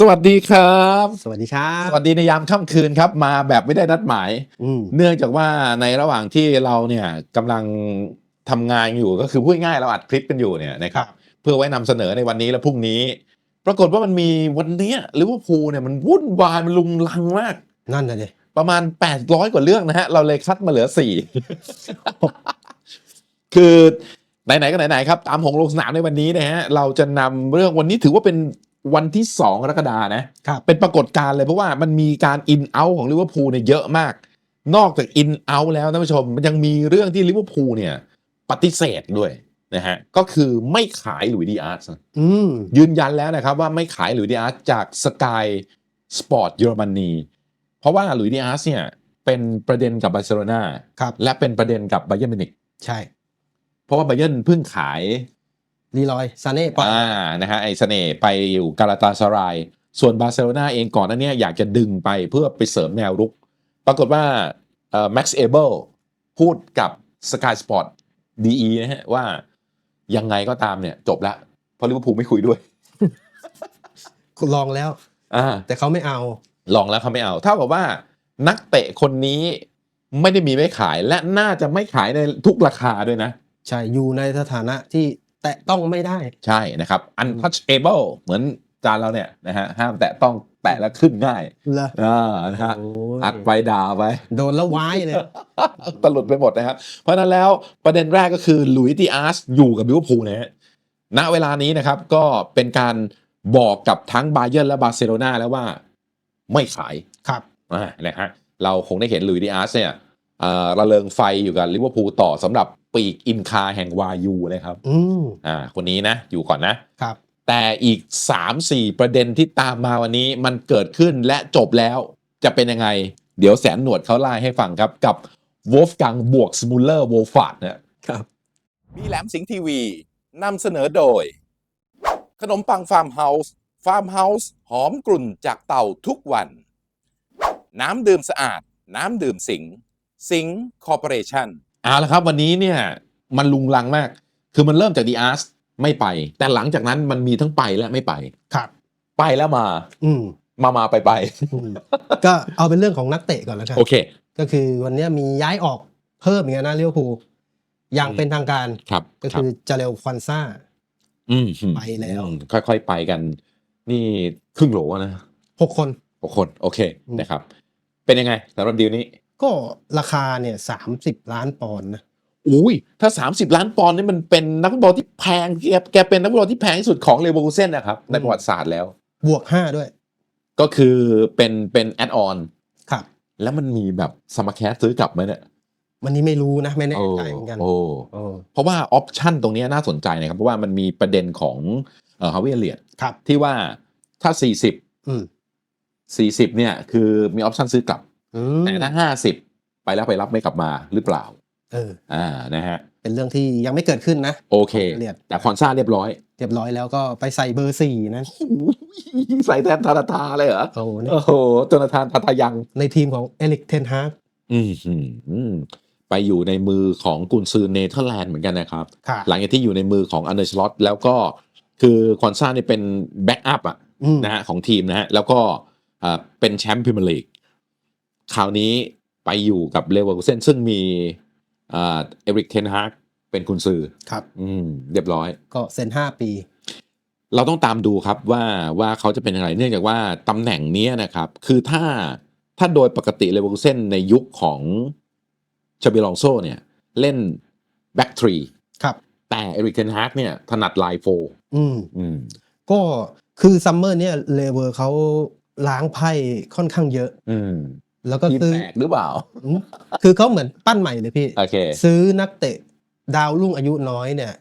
สวัสดีครับ สวัสดีครับ สวัสดีในยามค่ำคืนครับ มาแบบไม่ได้นัดหมาย อืม เนื่องจากว่าในระหว่างที่เราเนี่ยกำลังทำงานอยู่ก็คือพูดง่ายๆเราอัดคลิปกันอยู่เนี่ยนะครับ เพื่อไว้นำเสนอในวันนี้และพรุ่งนี้ ปรากฏว่ามันมีวันเนี้ยลิเวอร์พูลเนี่ยมันวุ่นวายมันลุงลังมาก นั่นน่ะดิประมาณ 800 กว่าเรื่องนะฮะ เราเลยคัดมาเหลือ 4 คือ ไหน ๆ ก็ไหน ๆ ครับ ตามหงลงสนามในวันนี้นะฮะ เราจะนำเรื่องวันนี้ถือว่าเป็น วันที่2กรกฎานะครับเป็นปรากฏการณ์เลยเพราะว่ามันมีการอินเอาของลิเวอร์พูลเนี่ยเยอะมาก นอกจากอินเอาแล้วท่านผู้ชม มันยังมีเรื่องที่ลิเวอร์พูลเนี่ย ปฏิเสธด้วยนะฮะก็คือไม่ขายหลุยส์ดีอาร์สอืมยืนยันแล้วนะครับว่าไม่ขายหลุยส์ดีอาร์สจากสกายสปอร์ตเยอรมนีเพราะว่าหลุยส์ดีอาร์สเนี่ยเป็นประเด็นกับบาร์เซโลนาครับและเป็นประเด็นกับไบเย r n มิวนิกใช่ เพราะว่าไบเย r n เพิ่งขาย ลีลอยซาเน่ปล่อยอ่านะฮะไอ้เสน่ห์ไปอยู่กาลาตาสราย ส่วนบาร์เซโลนาเองก่อนหนั้นเนี่ยอยากจะดึงไปเพื่อไปเสริมแนวรุก ปรากฏว่าเอ่อแม็กซ์เอเบิลพูดกับ Sky Sport DE นะฮะว่ายังไงก็ตามเนี่ยจบแล้วเพราะลิเวอร์พูลไม่คุยด้วยคุณลองแล้วอ่าแต่เขาไม่เอา ลองแล้วเขาไม่เอา เท่ากับว่านักเตะคนนี้ไม่ได้มีไม่ขายและน่าจะไม่ขายในทุกราคาด้วยนะ ใช่ อยู่ในสถานะที่ แตะต้องไม่ได้ ใช่นะครับ untouchable เหมือนจานเราเนี่ยนะฮะห้ามแตะต้องแตะแล้วขึ้นง่ายเหรออ่านะฮะโอ้ยอัดไปด่าไปโดนแล้วว้ายเลยตลุดไปหมดนะครับ เพราะฉะนั้นแล้วประเด็นแรกก็คือหลุยส์ดีอาร์สอยู่กับลิเวอร์พูลนะฮะณเวลานี้นะครับก็เป็นการบอกกับทั้งบาเยิร์นและบาร์เซโลนาแล้วว่าไม่ขายครับอ่านะฮะเราคงได้เห็นหลุยส์ดีอาร์สเนี่ยเอ่อระเริงไฟอยู่กับลิเวอร์พูลต่อสำหรับ ปีกอินคาแห่งวายูเลยครับอืมอ่าคนนี้นะ อยู่ก่อนนะ ครับ แต่อีก 3-4 ประเด็นที่ตามมาวันนี้มันเกิดขึ้นและจบแล้วจะเป็นยังไง เดี๋ยวแสนหนวดเขาไล่ให้ฟังครับ กับวอฟกังบวกสมูลเลอร์โวฟาดเนี่ยครับ มีแหลมสิงห์ทีวีนำเสนอโดย ขนมปังฟาร์มเฮาส์ฟาร์มเฮาส์หอมกลุ่นจากเต่าทุกวัน น้ำดื่มสะอาด น้ำดื่มสิงห์สิงห์คอร์ปอเรชั่น เอาละครับวันนี้เนี่ยมันลุงลังมาก คือมันเริ่มจากดีอาร์สไม่ไป แต่หลังจากนั้นมันมีทั้งไปและไม่ไป ครับ ไปแล้วมา อืมมามาไปไปอืมก็เอาเป็นเรื่องของนักเตะก่อนแล้วกันโอเค ก็คือวันนี้มีย้ายออกเพิ่มอย่างนี้นะเลี้ยวภูลอย่างอืมเป็นทางการครับก็รับคือจาเรลควันซ่า อืมไปแล้ว อืมค่อยๆไปกัน นี่ครึ่งโหลนะหกคน หกคน โอเคอืม นะครับ เป็นยังไงสำหรับดีลนี้ ก็ราคาเนี่ยสามสิบล้านปอนด์นะ อุ้ยถ้า 30 ล้านปอนด์นี่มันเป็นนักฟุตบอลที่แพงแกแกเป็นนักฟุตบอลที่แพงที่สุดของเลเวอร์คูเซ่นนะครับในประวัติศาสตร์แล้ว บวกห้าด้วย ก็คือเป็นเป็นแอดออนครับ แล้วมันมีแบบสมาร์แคสซื้อกลับไหมเนี่ยวันนี้ไม่รู้นะ ไม่แน่โอ้ใจเหมือนกันโอ้โอ้เพราะว่าออปชันตรงเนี้ยน่าสนใจนะครับ เพราะว่ามันมีประเด็นของเอ่อฮาวิเอเลียครับ ที่ว่าถ้า 40 อืม40 เนี่ย คือมีออปชันซื้อกลับอืม แต่ถ้า50ไปแล้วไปรับไม่กลับมาหรือเปล่า เออ อ่านะฮะ เป็นเรื่องที่ยังไม่เกิดขึ้นนะ โอเค เรียดแต่คอนซ่าเรียบร้อย เรียบร้อยแล้วก็ไปใส่เบอร์สี่นะ ใส่แทนทาราทาเลยเหรอ โอ้เนี่ยโอ้โหโจนาธานทาทายัง ในทีมของเอลิกเทนฮากอืมหืมอืมไปอยู่ในมือของกุนซือเนเธอร์แลนด์เหมือนกันนะครับค่ะหลังจากที่อยู่ในมือของอันเดอร์ชลอตแล้วก็คือคอนซ่าเนี่ยเป็นแบ็กอัพอะอืมนะฮะของทีมนะฮะแล้วก็อ่าเป็นแชมป์พรีเมียร์ลีก คราวนี้ไปอยู่กับเลเวอร์คูเซนซึ่งมีอ่าเอริกเทนฮากเป็นกุนซือครับ อืมเรียบร้อย ก็เซ็นห้าปี เราต้องตามดูครับว่าว่าเขาจะเป็นอะไรเนื่องจากว่าตำแหน่งเนี้ยนะครับ คือถ้าถ้าโดยปกติเลเวอร์คูเซนในยุคของชาบิลองโซเนี่ยเล่นแบ็กทรีครับ แต่เอริกเทนฮากเนี่ยถนัดไลน์โฟอืมอืมก็คือซัมเมอร์เนี่ยเลเวอร์เขาล้างไพ่ค่อนข้างเยอะ อืม แล้วก็ทีมซื้อแตกหรือเปล่าอืมคือเขาเหมือนปั้นใหม่เลยพี่ โอเค ซื้อนักเตะดาวรุ่งอายุน้อยเนี่ย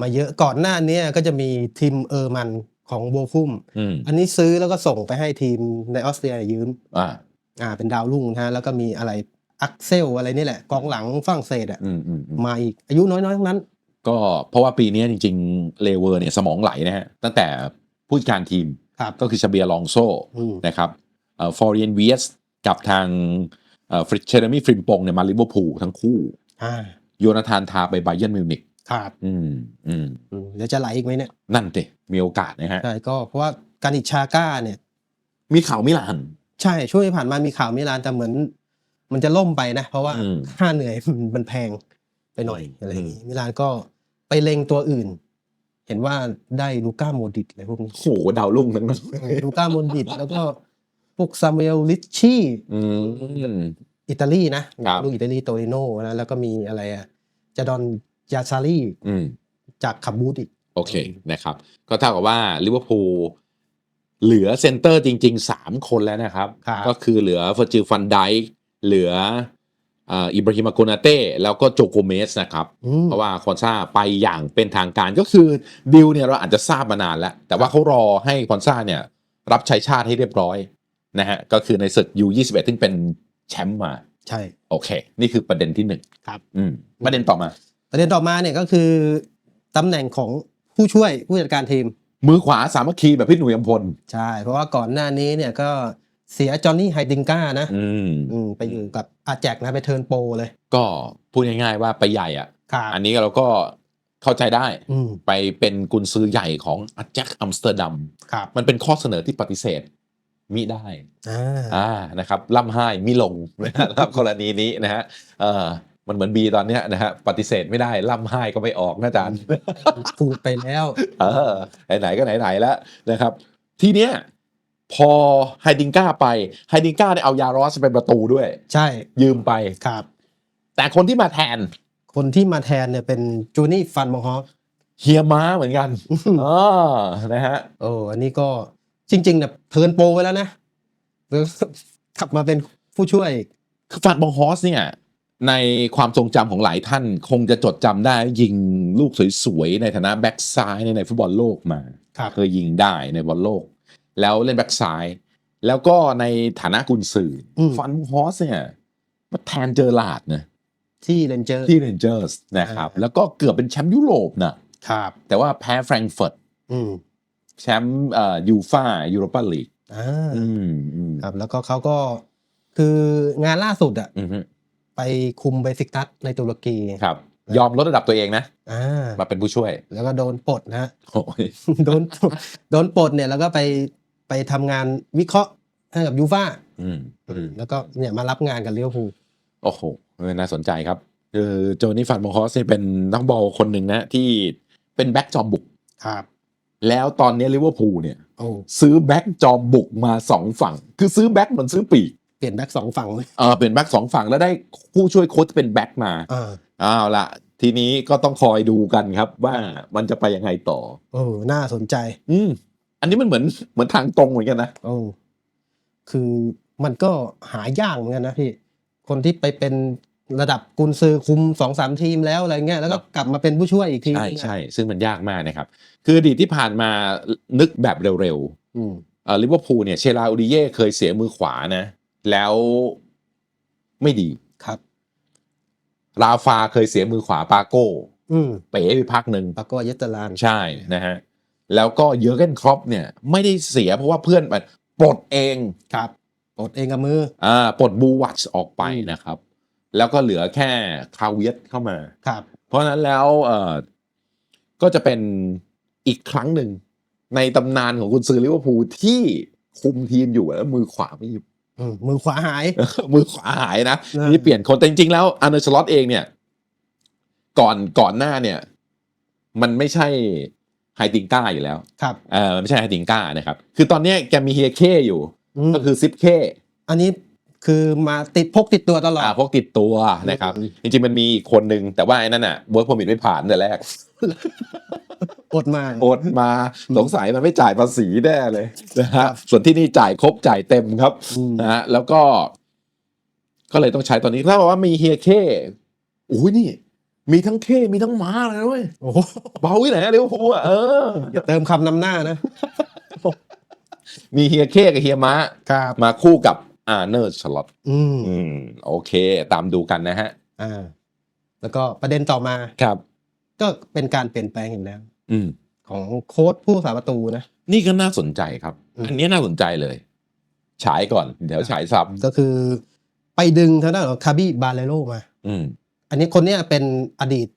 มาเยอะก่อนหน้าเนี้ก็จะมีทีมเออร์มันของโบฟุมอืมอันนี้ซื้อแล้วก็ส่งไปให้ทีมในออสเตรียยืม อ่าอ่าเป็นดาวรุ่งนะฮะแล้วก็มีอะไรอักเซลอะไรนี่แหละกองหลังฝรั่งเศสอะอืมอืมอืมมาอีกอายุน้อยๆทั้งนั้น ก็เพราะว่าปีนี้จริง ๆ เลเวอร์เนี่ยสมองไหลนะฮะ ตั้งแต่ผู้จัดการทีมครับ ก็คือชาเบียลองโซ อืม นะครับฟอร์เรียนเวียส กับทางฟริชเชอร์มี่ฟริมปงเนี่ยมาลิเวอร์พูลทั้งคู่อ่าโยนาธานทาไปไบเย r n มิวนิกครับอืมอืมอืมเดี๋ยวจะไหลอีกไหมเนี่ย นั่นสิมีโอกาสนะฮะใช่ก็เพราะว่าการอิชาก้าเนี่ย มีข่าวมิลาน ใช่ช่วงที่ผ่านมามีข่าวมิลานแต่เหมือน มันจะล่มไปนะ เพราะว่าอืมค่าเหนื่อยมันแพงไปหน่อยอืมอะไรอย่างนี้มิลานก็ไปเล็งตัวอื่น เห็นว่าได้ลูก้าโมดริตอะไรพวกนี้โหดาวรุ่งทั้งนั้นลูก้าโมดริตแล้วก็ พวกซามูเอลลิชชี่อืม อิตาลีนะครับ ลูกอิตาลีโตริโนนะแล้วก็มีอะไรอะจาดอนยาซารีอืม จากคาบูตอีก โอเคนะครับ ก็เท่ากับว่าลิเวอร์พูลเหลือเซนเตอร์จริง ๆ 3 คนแล้วนะครับ ครับ ก็คือเหลือเฟอร์จิลฟันไดเหลืออ่าอิบราฮิมาโกนาเต้แล้วก็โจโกเมสนะครับ อืม เพราะว่าคอนซาไปอย่างเป็นทางการก็คือดิวเนี่ยเราอาจจะทราบมานานแล้ว แต่ว่าเขารอให้คอนซาเนี่ย รับใช้ชาติให้เรียบร้อย นะฮะก็คือในศึก U21 ซึ่งเป็นแชมป์มา ใช่ โอเค นี่คือประเด็นที่หนึ่งครับ อืมประเด็นต่อมา ประเด็นต่อมาเนี่ยก็คือตำแหน่งของผู้ช่วยผู้จัดการทีม มือขวาสามัคคีแบบพี่หนุ่ยอำพล ใช่ เพราะว่าก่อนหน้านี้เนี่ยก็เสียจอห์นนี่ไฮดิงก้านะอืมอืมไปอยู่กับอาแจกนะไปเทิร์นโปรเลย ก็พูดง่ายๆว่าไปใหญ่อะ ครับอันนี้เราก็เข้าใจได้ อืมไปเป็นกุนซือใหญ่ของอาแจ็คอัมสเตอร์ดัม ครับ มันเป็นข้อเสนอที่ปฏิเสธ มิได้อ่าอ่านะครับล่ำไห้มิลงนะครับกรณีนี้นะฮะเออมันเหมือนบีตอนเนี้ยนะฮะปฏิเสธไม่ได้ล่ำไห้ก็ไม่ออกนะอาจารย์พูดไปแล้วเออไหนๆก็ไหนๆแล้วนะครับ ทีเนี้ยพอไฮดิงก้าไปไฮดิงก้าได้เอายารอสเป็นประตูด้วย ใช่ยืมไปครับ แต่คนที่มาแทน คนที่มาแทนเนี่ยเป็นจูนี่ฟันมองฮอเฮียม้าเหมือนกันอ๋อนะฮะโอ้อันนี้ก็ จริงๆเนี่ยเทิร์นโปรไปแล้วนะแล้วกลับมาเป็นผู้ช่วยคือฟาดบองฮอสเนี่ย ในความทรงจำของหลายท่าน คงจะจดจำได้ ยิงลูกสวยๆ ในฐานะแบ็กซ้ายในในฟุตบอลโลกมา ครับ เคยยิงได้ในบอลโลก แล้วเล่นแบ็กซ้าย แล้วก็ในฐานะกุนซืออม ฟันฮอสเนี่ยมาแทนเจอร์ลาร์ดนะที่เรนเจอร์ที่เรนเจอร์สนะครับอ่าแล้วก็เกือบเป็นแชมป์ยุโรปนะครับ แต่ว่าแพ้แฟรงก์เฟิร์ตอืม แชมป์เอ่อยูฟ่ายูโรปาลีกอ่าอืมอืมครับแล้วก็เขาก็คืองานล่าสุดอะอืมฮึไปคุมเบสิกตัสในตุรกีครับ ยอมลดระดับตัวเองนะอ่ามาเป็นผู้ช่วย แล้วก็โดนปลดนะฮะโอ้ยโดนโดนปลดเนี่ยแล้วก็ไปไปทำงานวิเคราะห์ให้กับยูฟ่าอืมอืมแล้วก็เนี่ยมารับงานกับเลี้ยวภูลโอ้โหเออน่าสนใจครับคือโจนี่ฟันมองคอสเนี่ยเป็นนักบอลคนหนึ่งนะที่เป็นแบ็กจอมบุกครับ แล้วตอนนี้ลิเวอร์พูลเนี่ยโอ้ซื้อแบ็กจอมบุกมาสองฝั่ง คือซื้อแบ็กเหมือนซื้อปีกเปลี่ยนแบ็กสองฝั่งเลยเออเป็นแบ็กสองฝั่งแล้วได้ผู้ช่วยโค้ชที่เป็นแบ็กมาอ่าอ้าวละทีนี้ก็ต้องคอยดูกันครับ ว่ามันจะไปยังไงต่อโอ้น่าสนใจ อืมอันนี้มันเหมือนเหมือนทางตรงเหมือนกันนะโอ้คือมันก็หายากเหมือนกันนะพี่ คนที่ไปเป็น ระดับกุนซือคุมสองสามทีมแล้วอะไรเงี้ยแล้วก็กลับมาเป็นผู้ช่วยอีกทีใช่ใช่ซึ่งมันยากมากนะครับ คืออดีตที่ผ่านมานึกแบบเร็วๆอืมเอ่อลิเวอร์พูลเนี่ยเชลาอูดิเย่เคยเสียมือขวานะ แล้วไม่ดีครับ ราฟาเคยเสียมือขวาปาโก้อืมเป๋ไปพักหนึ่งปาโกเยตเตอร์ลานใช่นะฮะแล้วก็เยอร์เกนครอปเนี่ย ไม่ได้เสียเพราะว่าเพื่อนมันปลดเองครับปลดเองกับมืออ่าปลดบูวัตออกไปอืมนะครับ แล้วก็เหลือแค่คาเวียตเข้ามาครับ เพราะฉะนั้นแล้วเอ่อก็จะเป็นอีกครั้งหนึ่งในตำนานของคุณซือลิเวอร์พูลที่คุมทีมอยู่แล้วมือขวาไม่อยู่อืมมือขวาหาย มือขวาหายนะเออนี่เปลี่ยนคนแต่จริงๆแล้วอาร์เนสลอตเองเนี่ย ก่อนก่อนหน้าเนี่ย มันไม่ใช่ไฮติงก้าอยู่แล้ว ครับเออมันไม่ใช่ไฮติงก้านะครับ คือตอนเนี้ยแกมีเฮียเคอยู่อืมก็คือซิปเค อันนี้ คือมาติดพกติดตัวตลอด อ่าพวกติดตัวนะครับอืมจริงๆมันมีอีกคนหนึ่งแต่ว่าไอ้นั่นอะเวิร์กพอมิทไม่ผ่านแต่แรกอดมาโอนมาสงสัยมันไม่จ่ายภาษีแน่เลยนะฮะส่วนที่นี่จ่ายครบจ่ายเต็มครับอืมนะฮะแล้วก็ ก็เลยต้องใช้ตอนนี้ถ้าบอกว่ามีเฮียเคโอ้ยนี่ มีทั้งเคมีทั้งม้าเลยนะเว้ยโอ้โหเบาที่ไหนอะเดี๋ยวพูอะเอออย่าเติมคำนำหน้านะ มีเฮียเคกับเฮียม้าครับมาคู่กับ อาร์เนอร์ชลอตอืมอืมโอเค ตามดูกันนะฮะ อ่า แล้วก็ประเด็นต่อมา ครับ ก็เป็นการเปลี่ยนแปลงอีกแล้ว อืม ของโค้ชผู้สาประตูนะ นี่ก็น่าสนใจครับ อืม อันนี้น่าสนใจเลย ฉายก่อน เดี๋ยวฉายซ้ก็คือไปดึงทางด้านของคาบิบาเลโรมาำอืม อันนี้คนเนี้ยเป็นอดีต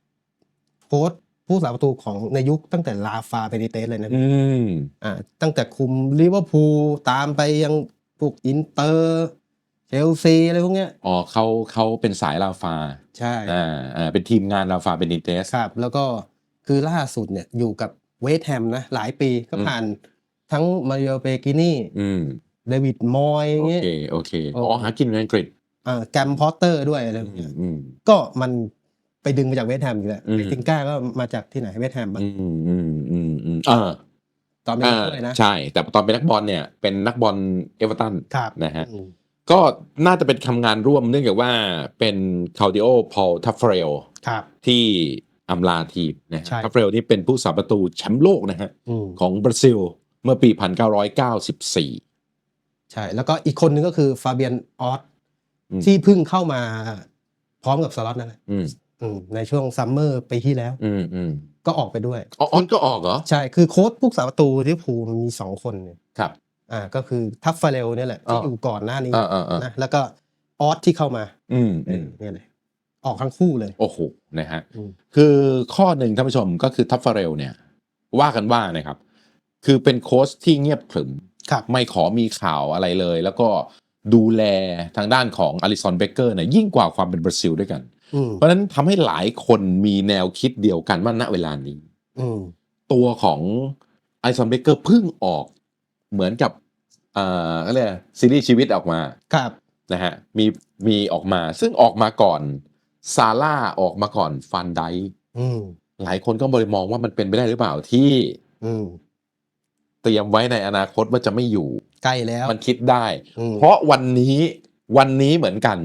โค้ชผู้สาประตูของในยุคตั้งแต่ลาฟาเบนิเตสเลยนะอืม อ่าตั้งแต่คุมลิเวอร์พูลตามไปยัง พวกอินเตอร์เชลซีอะไรพวกเนี้ยอ๋อเขาเขาเป็นสายลาฟาใช่อ่าอ่าเป็นทีมงานลาฟาเบนิเตสครับ แล้วก็คือล่าสุดเนี่ยอยู่กับเวสต์แฮมนะ หลายปีก็อืมผ่านทั้งมาริโอเปกินี่อืมเดวิดมอยอย่างโอเงี้ยเคโอเคโอ้อ๋อหากินในอังกฤษอ่าแกรมพอตเตอร์ด้วยอะไรพวกอืเนี้มยอืมก็มันไปดึงมาจากเวสต์แฮมอยู่แล้วอืมไอ้ติงก้าก็มาจากที่ไหนเวสต์แฮมปะอืมอืมอืมอืมอ่า ตอนเป็นอ่าด้วยนะใช่ แต่ตอนเป็นนักบอลเนี่ยเป็นนักบอลเอเวอร์ตันครับนะฮะอืมก็น่าจะเป็นทำงานร่วมเนื่องจากว่าเป็นคา u ดิโอพอลทัฟเฟรลครับที่อำลาทีมนะฮะใช่ทัฟเฟรลนี่เป็นผู้สาประตูแชมป์โลกนะฮะอืมของบราซิลเมื่อปี 1994 ใช่ แล้วก็อีกคนนึงก็คือฟาเบียนออสอืมที่เพิ่งเข้ามาพร้อมกับสล็อตนั่นแหละอืมอืมในช่วงซัมเมอร์ปีที่แล้วอืมอืม ก็ออกไปด้วยอ๋อออนก็ออกเหรอ ใช่คือโค้ชผู้สาประตูที่ภูมิมีสองคนเนี่ยครับอ่าก็คือทัฟฟาเรลเนี่ยแหละที่อ๋อออยู่ก่อนหน้านี้อ่าอ่าอ่านะแล้วก็ออสที่เข้ามา อืมเออือมเนี่ยเลยออกทั้งคู่เลย โอ้โหนะฮะอืมคือข้อหนึ่งท่านผู้ชมก็คือทัฟเฟเรลเนี่ย ว่ากันว่านะครับ คือเป็นโค้ชที่เงียบขรึมครับไม่ขอมีข่าวอะไรเลย แล้วก็ดูแลทางด้านของอลิซอนเบเกอร์เนี่ยยิ่งกว่าความเป็นบราซิลด้วยกันอืม เพราะฉะนั้นทำให้หลายคนมีแนวคิดเดียวกันว่าณเวลานี้อืมตัวของอลิซอนเบเกอร์เพิ่งออกเหมือนกับเอ่ออะไรยกซีรีส์ชีวิตออกมาครับนะฮะมีมีออกมา ซึ่งออกมาก่อนซาร่าออกมาก่อนฟันไดค์อืมหลายคนก็บริมองว่ามันเป็นไปได้หรือเปล่าที่อืมเตรียมไว้ในอนาคตว่าจะไม่อยู่ ใกล้แล้ว มันคิดได้อืมเพราะวันนี้วันนี้เหมือนกัน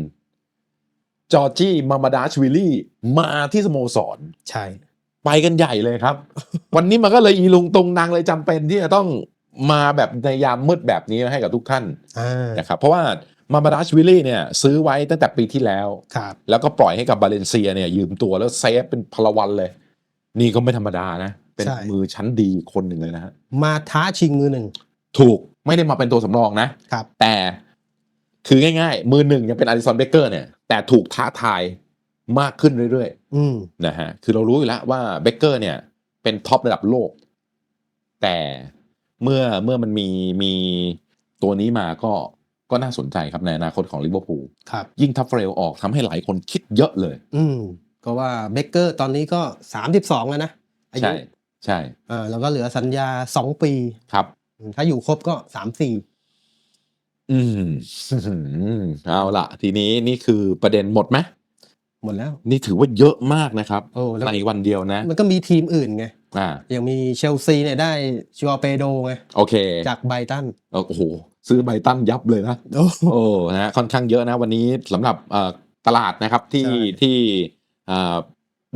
จอร์จี้มามาดาชวิลลี่มาที่สโมสร ใช่ ไปกันใหญ่เลยครับ วันนี้มันก็เลยอีลุงตรงนางเลยจำเป็นที่จะต้องมาแบบในยามมืดแบบนี้ให้กับทุกท่านอ่านะครับเพราะว่ามามาดาชวิลลี่เนี่ยซื้อไว้ตั้งแต่ปีที่แล้วครับแล้วก็ปล่อยให้กับบาเลนเซียเนี่ยยืมตัวแล้วเซฟเป็นพลวันเลย นี่ก็ไม่ธรรมดานะ เป็นมือชั้นดีคนหนึ่งเลยนะฮะมาท้าชิงมือหนึ่งถูกไม่ได้มาเป็นตัวสำรองนะครับ แต่คือง่ายๆ มือหนึ่งยังเป็นอลิซอนเบเกอร์เนี่ย แต่ถูกท้าทายมากขึ้นเรื่อยอืมๆนะฮะคือเรารู้อยู่แล้วว่าเบเกอร์เนี่ย เป็นท็อประดับโลก แต่เมื่อเมื่อมันมีมีตัวนี้มาก็ก็น่าสนใจครับในอนาคตของลิเวอร์พูลครับ ยิ่งทัฟเฟรลออกทำให้หลายคนคิดเยอะเลย อืมก็ว่าเบเกอร์ตอนนี้ก็สามสิบสองแล้วนะอายุใช่ใช่อ่าแล้วก็เหลือสัญญาสองปีครับ ถ้าอยู่ครบก็สามสี่ อืมเอาละทีนี้นี่คือประเด็นหมดไหมหมดแล้ว นี่ถือว่าเยอะมากนะครับโอ้แล้ว ในวันเดียวนะ มันก็มีทีมอื่นไง อ่าอย่างมีเชลซีเนี่ยได้ชัวเปโดไง โอเคจากไบรตันโอ้โห ซื้อไบรตันยับเลยนะ โอ้ โอ้นะฮะค่อนข้างเยอะนะวันนี้สำหรับเอ่อตลาดนะครับที่ใช่ ที่อ่า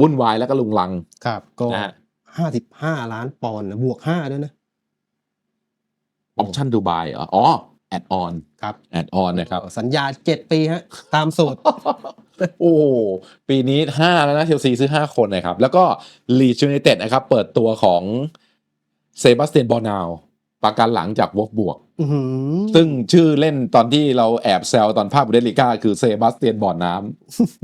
วุ่นวายแล้วก็ลุงลังครับ ก็นะฮะห้าสิบห้าล้านปอนด์นะบวกห้าด้วยนะ ออปชั่นดูไบเหรออ๋อ แอดออนครับแอดออนนะครับ สัญญาเจ็ดปีฮะตามสูตร โอ้โหปีนี้ 5 แล้วนะเชลซีซื้อ 5 คนนะครับ แล้วก็ลีดยูไนเต็ดนะครับ เปิดตัวของเซบาสเตียนบอร์นาวประกันหลังจากวอกบวกอื้อหือซึ่งชื่อเล่นตอนที่เราแอบแซวตอนภาพบุเดสลิก้าคือเซบาสเตียนบอร์น้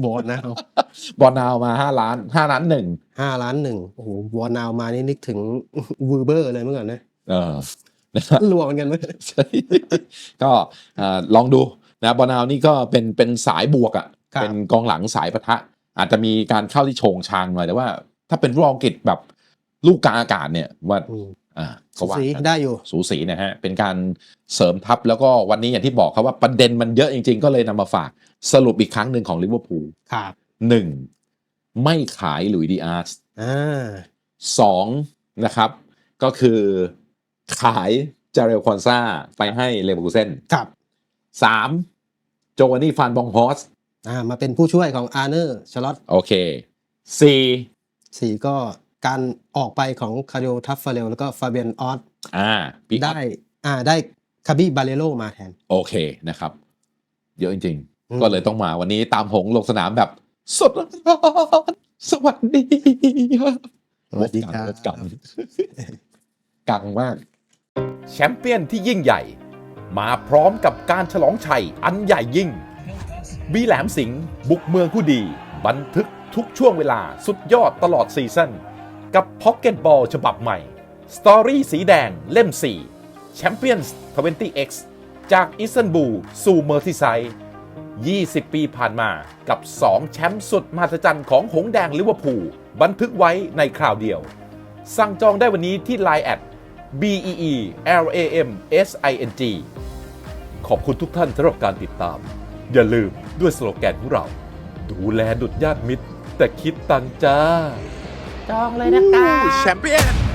บอลนะำบอร์นาวมา5ล้าน5ล้านหนึ่งห้าล้านหนึ่งโอ้โหวอร์นาวมานี่นึกถึงวูเบอร์เลยเมื่อก่อนนะเออ นะครับรวมกันไหมใช่ก็เอ่อลองดูนะบอร์นาวนี่ก็เป็นเป็นสายบวกอะ่ะครับ เป็นกองหลังสายปะทะ อาจจะมีการเข้าที่โฉงชางหน่อยแต่ว่า ถ้าเป็นรองกิจแบบลูกกลางอากาศเนี่ยว่าอืมอ่าก็สูว่าสีกัน ได้อยู่ สูสีนะฮะ เป็นการเสริมทัพแล้วก็วันนี้อย่างที่บอกครับว่าประเด็นมันเยอะจริงๆ ก็เลยนำมาฝากสรุปอีกครั้งหนึ่งของลิเวอร์พูลครับหนึ่งไม่ขายหลุยส์ดีอาร์สอ่าสองนะครับ ก็คือ ขายจาเรลคอนซาไปให้เลเวอร์คูเซนครับสามโจวานี่ฟานบองฮอสอ่ามาเป็นผู้ช่วยของอาร์เนอร์ชลอตโอเคสี่สี่ก็การออกไปของคาริโอทัฟเฟเรลแล้วก็ฟาเบียนออสอ่าปีได้อ่าได้คาบิบาเลโรมาแทน โอเคนะครับ เยอะจริงอืมๆก็เลยต้องมาวันนี้ตามหงลงสนามแบบ สดร้อนสวัสดีครับสวัสดีครับกังกังมาก แชมเปี้ยนที่ยิ่งใหญ่ มาพร้อมกับการฉลองชัยอันใหญ่ยิ่ง บีแหลมสิงห์บุกเมืองผู้ดี บันทึกทุกช่วงเวลาสุดยอดตลอดซีซั่นกับ Pocket Ball ฉบับใหม่ Story สีแดงเล่ม 4 Champions 20X จากอิสตันบูลสู่เมอร์ทิไซด์20 ปีผ่านมากับ 2 แชมป์สุดมหัศจรรย์ของหงส์แดงลิเวอร์พูลบันทึกไว้ในคราวเดียว สั่งจองได้วันนี้ที่ Line แอด B E E L A M S I N G ขอบคุณทุกท่านสำหรับการติดตาม อย่าลืมด้วยสโลแกนของเรา ดูแลดุดญาติมิตร แต่คิดตังค์จ้าแชมเปี้ยน